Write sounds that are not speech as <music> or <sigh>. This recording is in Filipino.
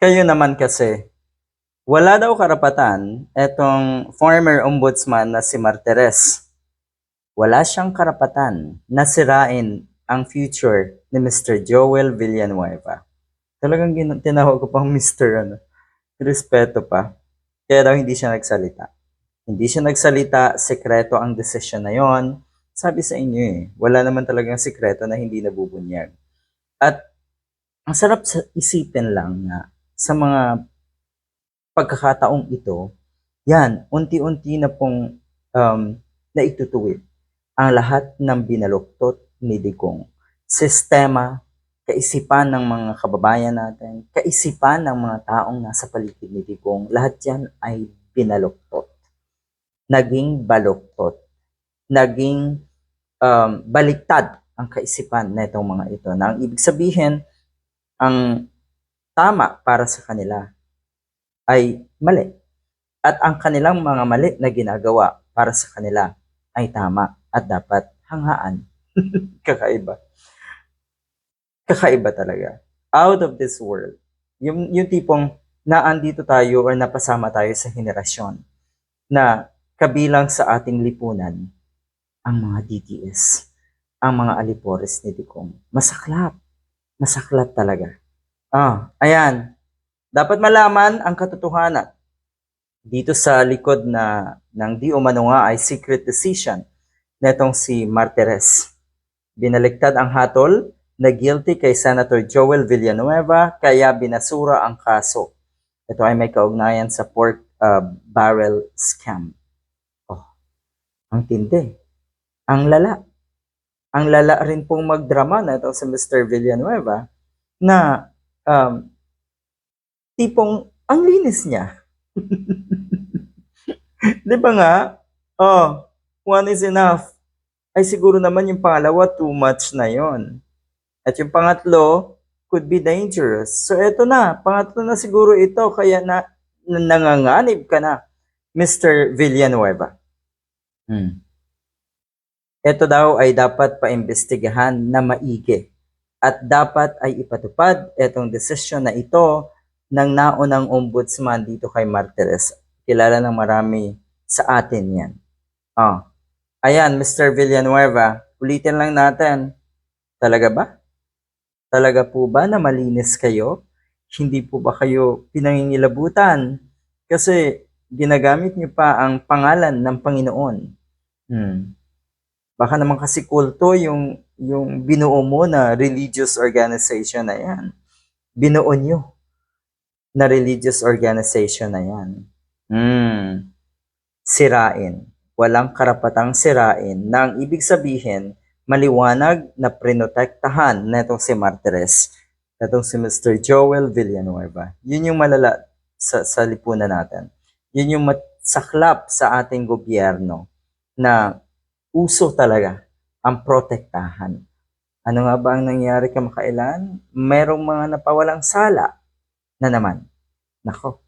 Kayo naman kasi, wala daw karapatan etong former ombudsman na si Martires. Wala siyang karapatan na sirain ang future ni Mr. Joel Villanueva. Talagang tinawag ko pang <laughs> Mr. ano, respeto pa. Kaya daw hindi siya nagsalita. Hindi siya nagsalita, sekreto ang desisyon na yon. Sabi sa inyo eh, wala naman talagang sekreto na hindi nabubunyag. At ang sarap sa isipin lang na sa mga pagkakataong ito, yan, unti-unti na pong um, naitutuwid ang lahat ng binaluktot ni Digong. Sistema, kaisipan ng mga kababayan natin, kaisipan ng mga taong nasa paligid ni Digong, lahat yan ay binaluktot. Naging baluktot. Naging um, baliktad ang kaisipan na itong mga ito. Na ang ibig sabihin, ang tama para sa kanila ay mali. At ang kanilang mga mali na ginagawa para sa kanila ay tama at dapat hanghaan. <laughs> Kakaiba. Kakaiba talaga. Out of this world. Yung, yung tipong naandito tayo or napasama tayo sa henerasyon na kabilang sa ating lipunan ang mga DTS, ang mga alipores ni Dicom. Masaklap. Masaklap talaga. Ah, ayan. Dapat malaman ang katotohanan. Dito sa likod na ng di umano nga ay secret decision netong si Martires. Binaliktad ang hatol na guilty kay Senator Joel Villanueva kaya binasura ang kaso. Ito ay may kaugnayan sa pork uh, barrel scam. Oh, ang tindi. Ang lala. Ang lala rin pong magdrama na ito si Mr. Villanueva na um, tipong ang linis niya. <laughs> Di ba nga? Oh, one is enough. Ay siguro naman yung pangalawa, too much na yon. At yung pangatlo, could be dangerous. So eto na, pangatlo na siguro ito, kaya na, na nanganganib ka na, Mr. Villanueva. Hmm. Ito daw ay dapat paimbestigahan na maigi at dapat ay ipatupad itong desisyon na ito ng naunang ombudsman dito kay Martires. Kilala ng marami sa atin yan. Oh. Ayan, Mr. Villanueva, ulitin lang natin. Talaga ba? Talaga po ba na malinis kayo? Hindi po ba kayo pinangingilabutan? Kasi ginagamit niyo pa ang pangalan ng Panginoon. Hmm. Baka naman kasi kulto yung, yung binuo mo na religious organization na yan. Binuo nyo na religious organization na yan. Hmm. Sirain. Walang karapatang sirain na ang ibig sabihin, maliwanag na prinotektahan na itong si Martires, itong si Mr. Joel Villanueva. Yun yung malala sa, sa lipunan natin. Yun yung saklap sa ating gobyerno na uso talaga ang protektahan. Ano nga ba ang nangyari kamakailan? Merong mga napawalang sala na naman. Nako,